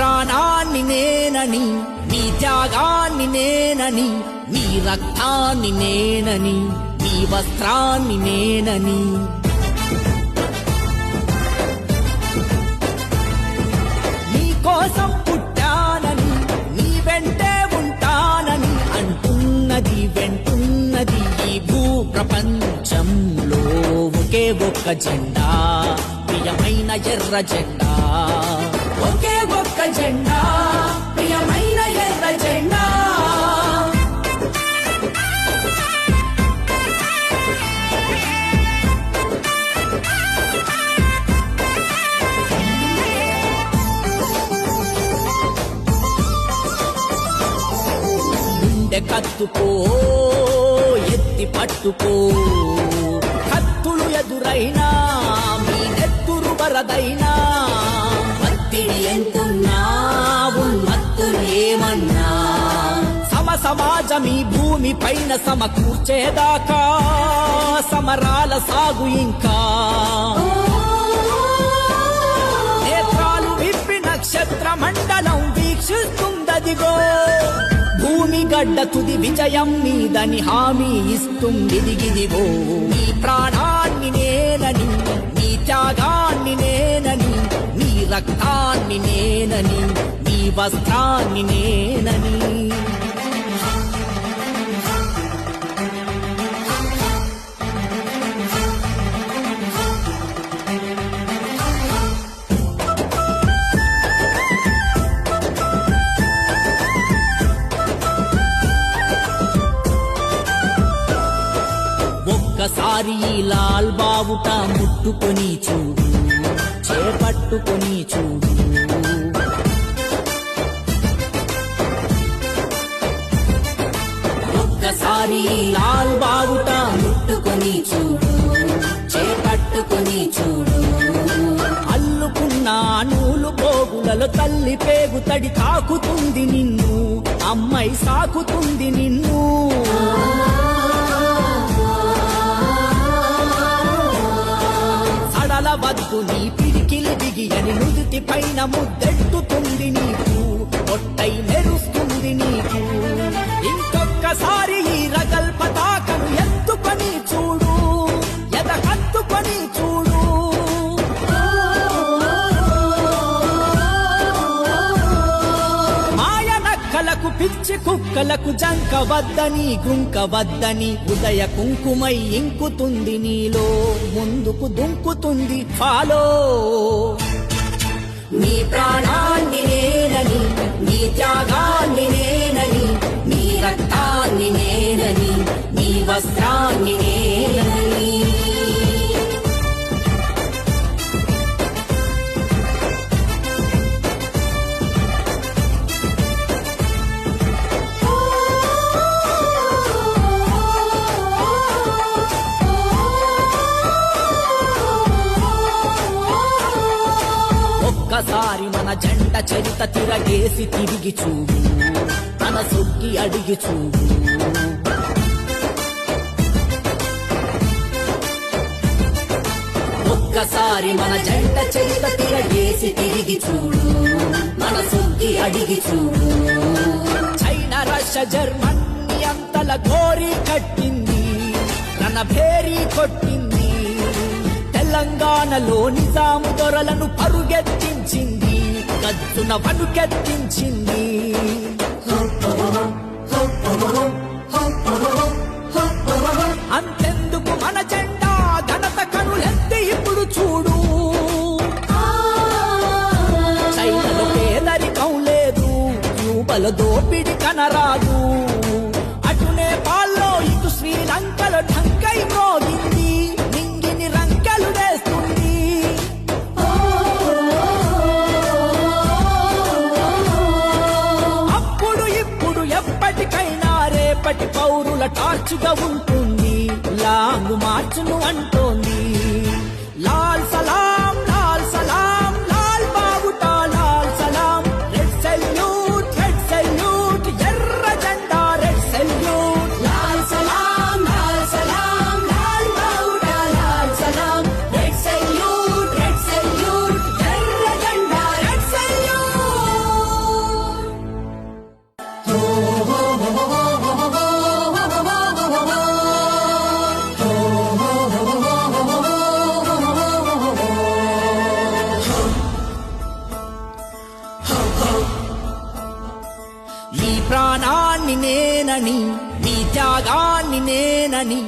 ప్రాణాన్ని నేనని నీ త్యాగాన్ని నేనని నీ రక్తాన్ని నేనని నీ వస్త్రాన్ని నేనని. నీ పుట్టానని నీ వెంటే ఉంటానని అంటున్నది వెంటున్నది ఈ భూ ప్రపంచంలో ఒకే ఒక్క జెండా ప్రియమైన ఎర్ర జెండా. ఒకే జెండా ప్రియమైన ఎర్ర జెండా. గుండె కత్తుకో ఎత్తి పట్టుకో. కత్తులు ఎదురైనా మీ నెత్తురు వరదైనా. మత్తిడి ఎంతున్నా ఉన్మత్తులు సమ సమాజం ఈ భూమి పైన సమకూర్చేదాకా సమరాల సాగు ఇంకా. నేత్రాలు విప్పి నక్షత్ర మండలం వీక్షిస్తుందదిగో. భూమి గడ్డ తుది విజయం మీదని హామీ ఇస్తుంది రక్తాన్ని నేనని నీ వస్త్రాన్ని నేనని. ఒక్కసారి లాల్ బావుట ముట్టుకొని చూడు. చేపట్టుకొని చూడు. ఒక్కసారి లాల్ బావుట ముట్టుకొని చూడు. చేపట్టుకొని చూడు. అల్లుకున్నా నూలు పోగులలో తల్లి పేగు తడి తాకుతుంది నిన్ను. అమ్మాయి సాకుతుంది నిన్ను. సడల వద్దు నీ పిడికిలి నుదుటి పైన ముద్దెట్టుతుంది నీకు ఒట్టై మెరుస్తుంది నీకు. ఇంకొక్కసారి ఈ రగల్ పతాకను ఎత్తుకొని చూడు ఎద కత్తుకొని చూడు. మాయ పిచ్చి కుక్కలకు జంక వద్దని గుంక వద్దని ఉదయ కుంకుమై ఇంకుతుంది నీలో ముందుకు దుంకుతుంది ఫాలో. నీ ప్రాణాన్ని నేనని నీ త్యాగాన్ని నేనని నీ రక్తాన్ని నేనని నీ వస్త్రాన్ని ఒక్కసారి మన జంట చరిత తిరగేసి తిరిగి చూడు. తన సొక్కి అడిగి చూడు. ఒక్కసారి మన జంట చరిత తిరగేసి తిరిగి చూడు. మన సొక్కి అడిగి చూడు. చైనా రష్యా జర్మనీ అంతల గోరి కట్టింది. తన భేరీ కొట్టింది. తెలంగాణలో నిజాము దొరలను పరుగెత్తించింది గజ్జున వణుకెత్తించింది అంతెందుకు మన జెండా ఘనత కనులెత్తి ఇప్పుడు చూడు. చైనలో పేదరికం లేదు రూపల దోపిడి కనరాదు. అటు నేపాల్లో ఇటు శ్రీలంకలో ఢంకై మోగి మార్చుగా ఉంటుంది. లాంగ్ మార్చును అంటోంది. లా నేనని నీ త్యాగాన్ని నేనని